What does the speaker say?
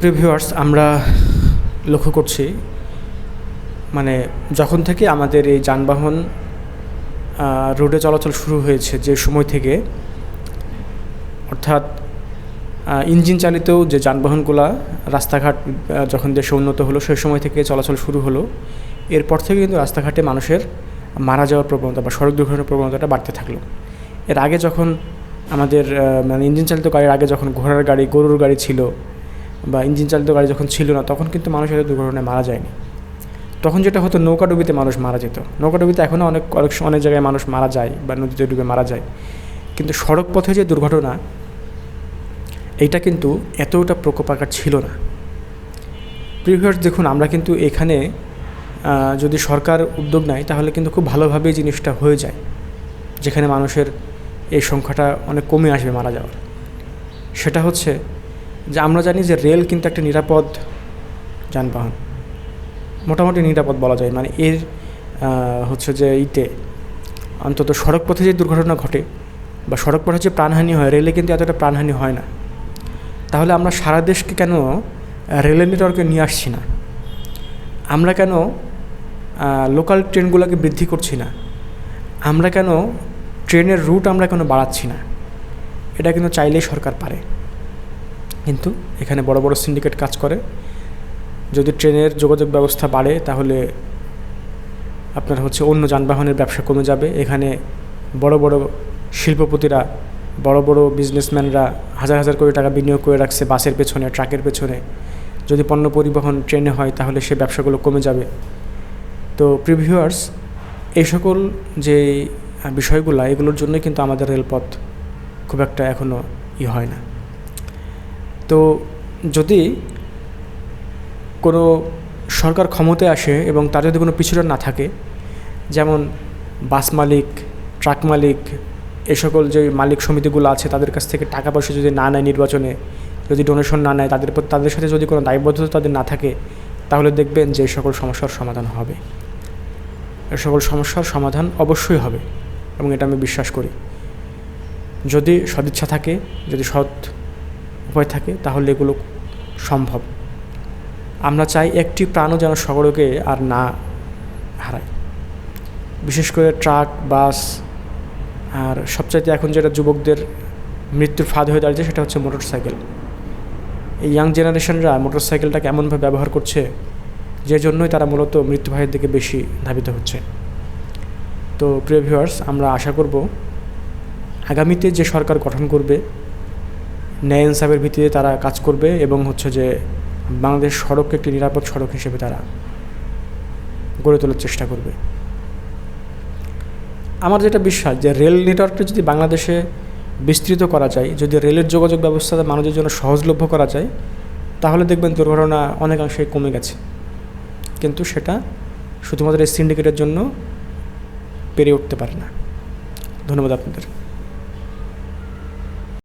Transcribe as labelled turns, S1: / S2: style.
S1: Previewers আমরা লক্ষ্য করছি মানে যখন থেকে আমাদের এই যানবাহন রোডে চলাচল শুরু হয়েছে যে সময় থেকে, অর্থাৎ ইঞ্জিন চালিত যে যানবাহনগুলা, রাস্তাঘাট যখন দেশে উন্নত হলো, সেই সময় থেকে চলাচল শুরু হলো। এরপর থেকে কিন্তু রাস্তাঘাটে মানুষের মারা যাওয়ার প্রবণতা বা সড়ক দুর্ঘটনার প্রবণতাটা বাড়তে থাকল। এর আগে যখন আমাদের মানে ইঞ্জিন চালিত গাড়ির আগে যখন ঘোড়ার গাড়ি, গরুর গাড়ি ছিল বা ইঞ্জিন চালিত গাড়ি যখন ছিল না, তখন কিন্তু মানুষ এত দুর্ঘটনায় মারা যায়নি। তখন যেটা হতো নৌকাডুবিতে মানুষ মারা যেত। নৌকাডুবিতে এখনও অনেক অনেক অনেক জায়গায় মানুষ মারা যায় বা নদীতে ডুবে মারা যায়। কিন্তু সড়ক পথে যে দুর্ঘটনা, এইটা কিন্তু এতটা প্রকোপ আকার ছিল না। প্রিভিয়াস দেখুন, আমরা কিন্তু এখানে যদি সরকার উদ্যোগ নেয়, তাহলে কিন্তু খুব ভালোভাবেই জিনিসটা হয়ে যায়। যেখানে মানুষের এই সংখ্যাটা অনেক কমে আসবে মারা যাওয়ার। সেটা হচ্ছে যে আমরা জানি যে রেল কিন্তু একটা নিরাপদ যানবাহন। মোটামুটি নিরাপদ বলা যায়। মানে এর হচ্ছে যে ইতে অন্তত সড়ক পথে যে দুর্ঘটনা ঘটে বা সড়ক পথে যে প্রাণহানি হয়, রেলে কিন্তু এতটা প্রাণহানি হয় না। তাহলে আমরা সারা দেশকে কেন রেলের নেটওয়ার্কে নিয়ে আসছি না? আমরা কেন লোকাল ট্রেনগুলোকে বৃদ্ধি করছি না? আমরা কেন, ট্রেনের রুট আমরা কেন বাড়াচ্ছি না? এটা কিন্তু চাইলেই সরকার পারে। কিন্তু এখানে বড় বড় সিন্ডিকেট কাজ করে। যদি ট্রেনের যোগাযোগ ব্যবস্থা বাড়ে, তাহলে আপনার হচ্ছে অন্য যানবাহনের ব্যবসা কমে যাবে। এখানে বড় বড় শিল্পপতিরা, বড় বড় বিজনেসম্যানরা হাজার হাজার কোটি টাকা বিনিয়োগ করে রাখছে বাসের পেছনে, ট্রাকের পেছনে। যদি পণ্য পরিবহন ট্রেনে হয়, তাহলে সে ব্যবসাগুলো কমে যাবে। তো প্রিভিউয়ার্স এই সকল যে বিষয়গুলো, এগুলোর জন্যই কিন্তু আমাদের রেলপথ খুব একটা এখনও ই হয় না। তো যদি কোনো সরকার ক্ষমতায় আসে এবং তার যদি কোনো পিছুটান না থাকে, যেমন বাস মালিক, ট্রাক মালিক এই সকল যে মালিক সমিতিগুলো আছে তাদের কাছ থেকে টাকা পয়সা যদি না নেয় নির্বাচনে, যদি ডোনেশন না নেয় তাদের তাদের সাথে যদি কোনো দায়বদ্ধতা তাদের না থাকে, তাহলে দেখবেন যে সকল সমস্যার সমাধান হবে। এ সকল সমস্যার সমাধান অবশ্যই হবে এবং এটা আমি বিশ্বাস করি। যদি সদিচ্ছা থাকে, যদি সৎ উপায় থাকে, তাহলে এগুলো সম্ভব। আমরা চাই একটি প্রাণও যেন সড়কে আর না হারায়। বিশেষ করে ট্রাক, বাস, আর সবচাইতে এখন যেটা যুবকদের মৃত্যুর ফাঁদ হয়ে দাঁড়িয়েছে সেটা হচ্ছে মোটর সাইকেল এই ইয়াং জেনারেশনরা মোটর সাইকেলটাকে এমনভাবে ব্যবহার করছে, যে জন্যই তারা মূলত মৃত্যুভাইয়ের দিকে বেশি ধাবিত হচ্ছে। তো প্রিয় ভিউয়ার্স আমরা আশা করব, আগামীতে যে সরকার গঠন করবে ন্যায় ইনসাফের ভিত্তিতে তারা কাজ করবে এবং হচ্ছে যে বাংলাদেশ সড়ককে একটি নিরাপদ সড়ক হিসেবে তারা গড়ে তোলার চেষ্টা করবে। আমার যেটা বিশ্বাস যে রেল নেটওয়ার্কটা যদি বাংলাদেশে বিস্তৃত করা যায়, যদি রেলের যোগাযোগ ব্যবস্থা মানুষের জন্য সহজলভ্য করা যায়, তাহলে দেখবেন দুর্ঘটনা অনেকাংশে কমে গেছে। কিন্তু সেটা শুধুমাত্র এই সিন্ডিকেটের জন্য পেরে উঠতে পারে না। ধন্যবাদ আপনাদের।